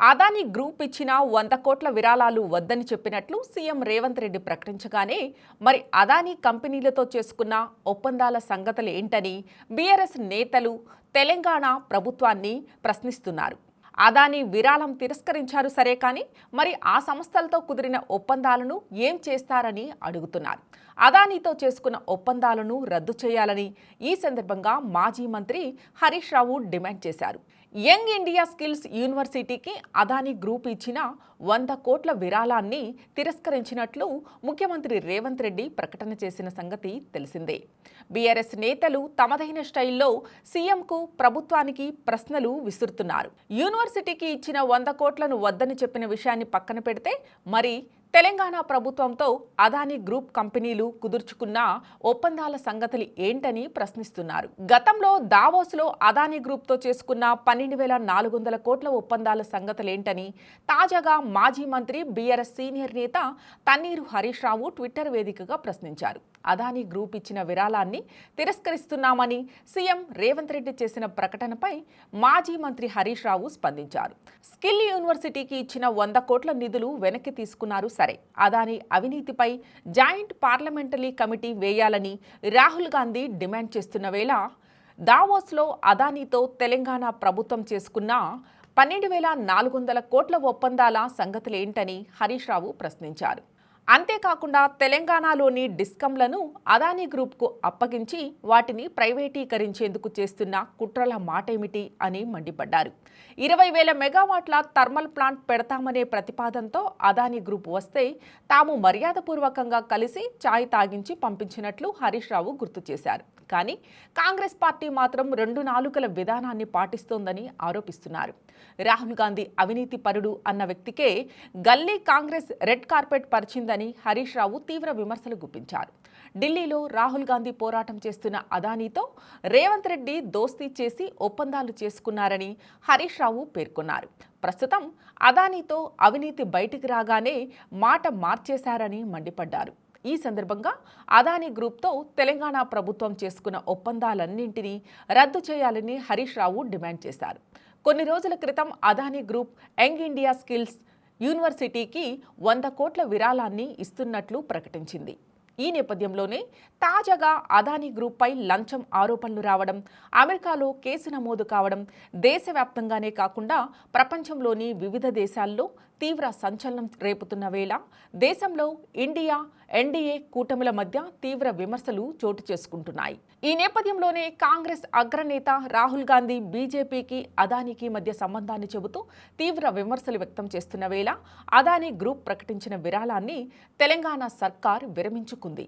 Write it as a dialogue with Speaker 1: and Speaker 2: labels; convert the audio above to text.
Speaker 1: Adani group ఇచ్చిన వంద కోట్ల విరాళాలు వద్దని చెప్పినట్లు సీఎం రేవంత్ రెడ్డి ప్రకటించగానే మరి అదానీ కంపెనీలతో చేసుకున్న ఒప్పందాల సంగతులు ఏంటని బీఆర్ఎస్ నేతలు తెలంగాణ ప్రభుత్వాన్ని ప్రశ్నిస్తున్నారు. అదానీ విరాళం తిరస్కరించారు సరే కానీ మరి ఆ సంస్థలతో కుదిరిన ఒప్పందాలను ఏం చేస్తారని అడుగుతున్నారు. అదానీతో చేసుకున్న ఒప్పందాలను రద్దు చేయాలని ఈ సందర్భంగా మాజీ మంత్రి హరీష్ రావు డిమాండ్ చేశారు. యంగ్ ఇండియా స్కిల్స్ యూనివర్సిటీకి అదాని గ్రూప్ ఇచ్చిన వంద కోట్ల విరాళాన్ని తిరస్కరించినట్లు ముఖ్యమంత్రి రేవంత్ రెడ్డి ప్రకటన చేసిన సంగతి తెలిసిందే. బీఆర్ఎస్ నేతలు తమదైన స్టైల్లో సీఎంకు ప్రభుత్వానికి ప్రశ్నలు విసురుతున్నారు. యూనివర్సిటీకి ఇచ్చిన వంద కోట్లను వద్దని చెప్పిన విషయాన్ని పక్కన పెడితే మరి తెలంగాణ ప్రభుత్వంతో అదానీ గ్రూప్ కంపెనీలు కుదుర్చుకున్న ఒప్పందాల సంగతులు ఏంటని ప్రశ్నిస్తున్నారు. గతంలో దావోస్లో అదానీ గ్రూప్తో చేసుకున్న పన్నెండు వేల నాలుగు వందల కోట్ల ఒప్పందాల సంగతులేంటని తాజాగా మాజీ మంత్రి బీఆర్ఎస్ సీనియర్ నేత తన్నీరు హరీష్ రావు ట్విట్టర్ వేదికగా ప్రశ్నించారు. అదానీ గ్రూప్ ఇచ్చిన విరాళాన్ని తిరస్కరిస్తున్నామని సీఎం రేవంత్ రెడ్డి చేసిన ప్రకటనపై మాజీ మంత్రి హరీష్ రావు స్పందించారు. స్కిల్ యూనివర్సిటీకి ఇచ్చిన వంద కోట్ల నిధులు వెనక్కి తీసుకున్నారు సరే. అదానీ అవినీతిపై జాయింట్ పార్లమెంటరీ కమిటీ వేయాలని రాహుల్ గాంధీ డిమాండ్ చేస్తున్న వేళ దావోస్లో అదానీతో తెలంగాణ ప్రభుత్వం చేసుకున్న పన్నెండు వేల నాలుగు వందల కోట్ల ఒప్పందాల సంగతులేంటని హరీష్ రావు ప్రశ్నించారు. అంతేకాకుండా తెలంగాణలోని డిస్కంలను అదానీ గ్రూప్కు అప్పగించి వాటిని ప్రైవేటీకరించేందుకు చేస్తున్న కుట్రల మాటేమిటి అని మండిపడ్డారు. ఇరవై వేల మెగావాట్ల థర్మల్ ప్లాంట్ పెడతామనే ప్రతిపాదనతో అదానీ గ్రూప్ వస్తే తాము మర్యాదపూర్వకంగా కలిసి ఛాయ్ తాగించి పంపించినట్లు హరీష్ రావు గుర్తు చేశారు. కానీ కాంగ్రెస్ పార్టీ మాత్రం రెండు నాలుకల విధానాన్ని పాటిస్తోందని ఆరోపిస్తున్నారు. రాహుల్ గాంధీ అవినీతి పరుడు అన్న వ్యక్తికే గల్లీ కాంగ్రెస్ రెడ్ కార్పెట్ పరిచిందని హరీష్ రావు తీవ్ర విమర్శలు గుప్పించారు. ఢిల్లీలో రాహుల్ గాంధీ పోరాటం చేస్తున్న అదానీతో రేవంత్ రెడ్డి దోస్తీ చేసి ఒప్పందాలు చేసుకున్నారని హరీష్ రావు పేర్కొన్నారు. ప్రస్తుతం అదానీతో అవినీతి బయటికి రాగానే మాట మార్చేశారని మండిపడ్డారు. ఈ సందర్భంగా అదానీ గ్రూప్తో తెలంగాణ ప్రభుత్వం చేసుకున్న ఒప్పందాలన్నింటినీ రద్దు చేయాలని హరీష్ రావు డిమాండ్ చేశారు. కొన్ని రోజుల క్రితం Adani group young India skills యూనివర్సిటీకి వంద కోట్ల విరాళాన్ని ఇస్తున్నట్లు ప్రకటించింది. ఈ నేపథ్యంలోనే తాజాగా అదానీ గ్రూప్పై లంచం ఆరోపణలు రావడం అమెరికాలో కేసు నమోదు కావడం దేశవ్యాప్తంగానే కాకుండా ప్రపంచంలోని వివిధ దేశాల్లో తీవ్ర సంచలనం రేపుతున్న వేళ దేశంలో ఇండియా ఎన్డీఏ కూటమిల మధ్య తీవ్ర విమర్శలు చోటు చేసుకుంటున్నాయి. ఈ నేపథ్యంలోనే కాంగ్రెస్ అగ్రనేత రాహుల్ గాంధీ బీజేపీకి అదానీకి మధ్య సంబంధాన్ని చెబుతూ తీవ్ర విమర్శలు వ్యక్తం చేస్తున్న వేళ అదానీ గ్రూప్ ప్రకటించిన విరాళాన్ని తెలంగాణ సర్కార్ విరమించుకుంది.